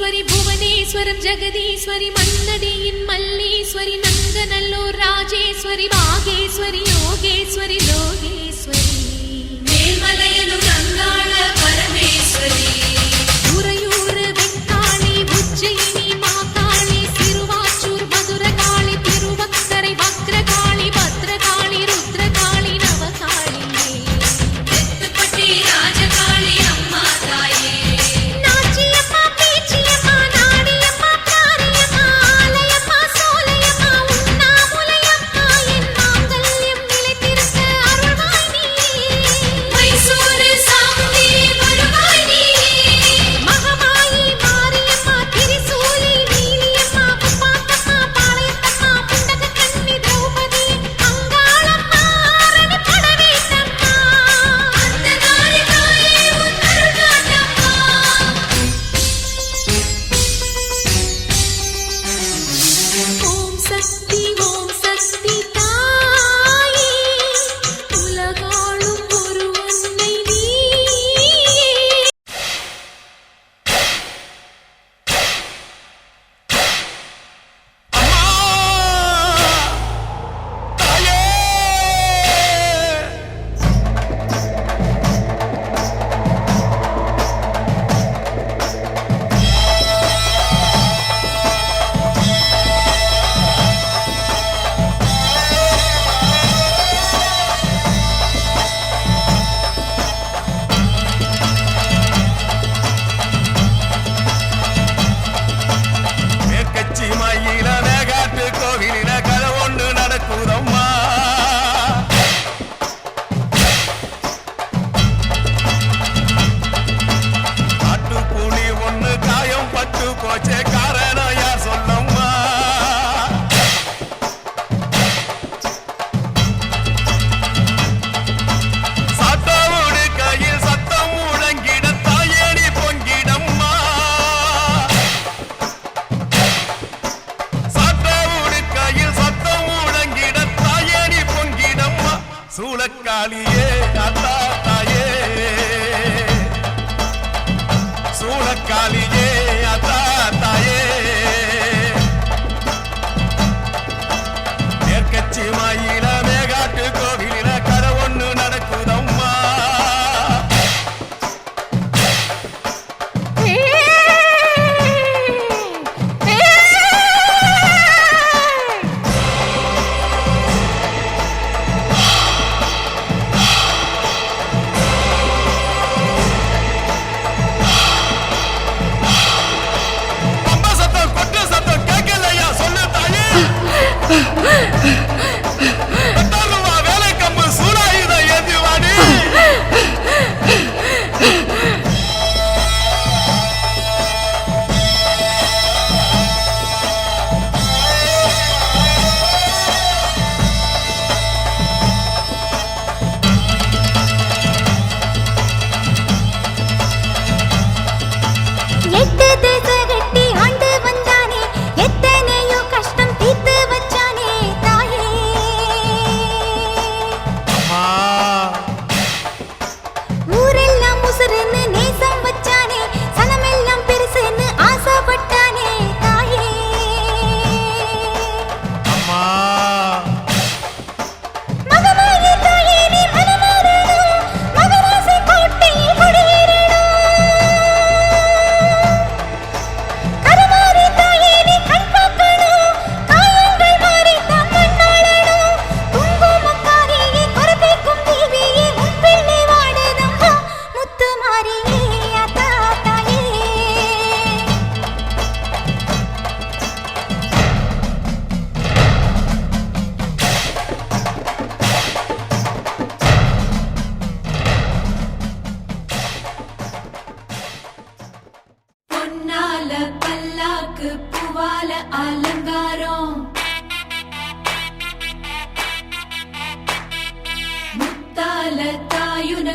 ఈశ్వరి భువనేశ్వరం జగదీశ్వరి మందడి మల్లీశ్వరి నందనల్లో రాజేశ్వరి బాగేశ్వరి యోగేశ్వరి లోగేశ్వరి మేల్మలయను గంగాళ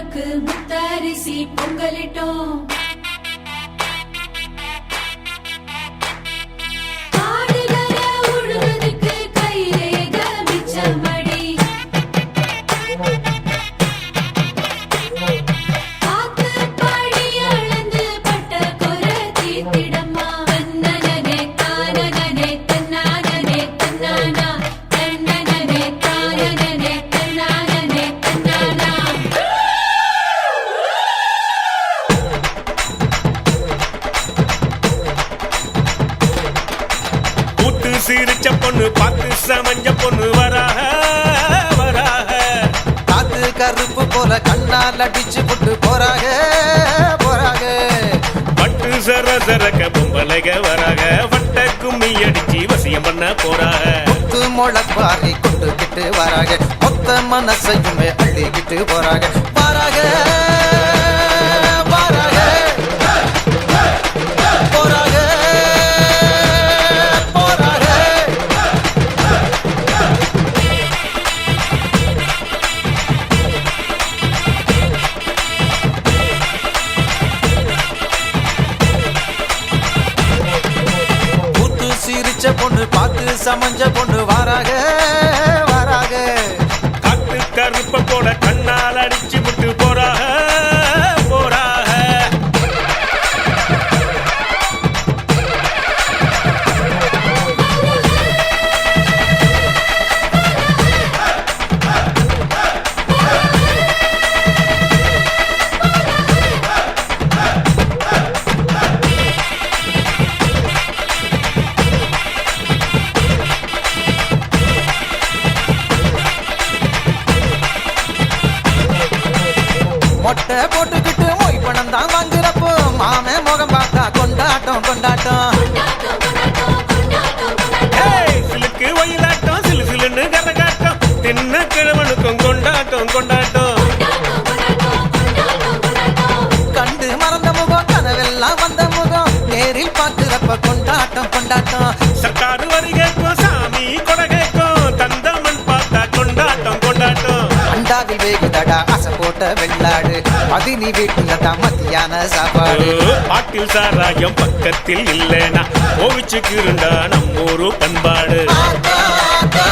முத்தருக்கு முத்தரிசி பொங்கலிட்டோம். போல கண்ணால் அடிச்சு புட்டு போறாங்க போறாங்க பட்டு சர சரக்க பொம்பளைக வராக வட்ட கும்மி அடிச்சு வசியம் பண்ண போறாக. முத்து முளைப்பாரி கொண்டுகிட்டு வராங்க மொத்த மனசையுமே அள்ளிக்கிட்டு போறாங்க பொண்ணு பார்த்து சமஞ்ச பொண்ணு வாராக. மொட்டை போட்டுக்கிட்டு மொய் பணம் தான் வாங்குறப்போ மாமே முகம் பார்த்தா கொண்டாட்டம் கொண்டாட்டம். சிலுக்கு ஒயிலாட்டம் சிலு சிலுன்னு கரகாட்டம் தின்ன கிழவனுக்கும் கொண்டாட்டம் கொண்டாட்டம். கண்டு மறந்த முகம் கனவெல்லாம் வந்த முகம் நேரில் பார்க்கிறப்ப கொண்டாட்டம் கொண்டாட்டம். சர்க்காரு அண்டாவில் வேகுதடா அசை போட்ட வெள்ளாடு. அது நீ வீட்டுல தான் மத்தியான சாப்பாடு. பாட்டில் சாராயம் பக்கத்தில் இல்லைனா கோவிச்சுக்கு இருந்தா நம்மூரு பண்பாடு. ஆத்தா, ஆத்தா,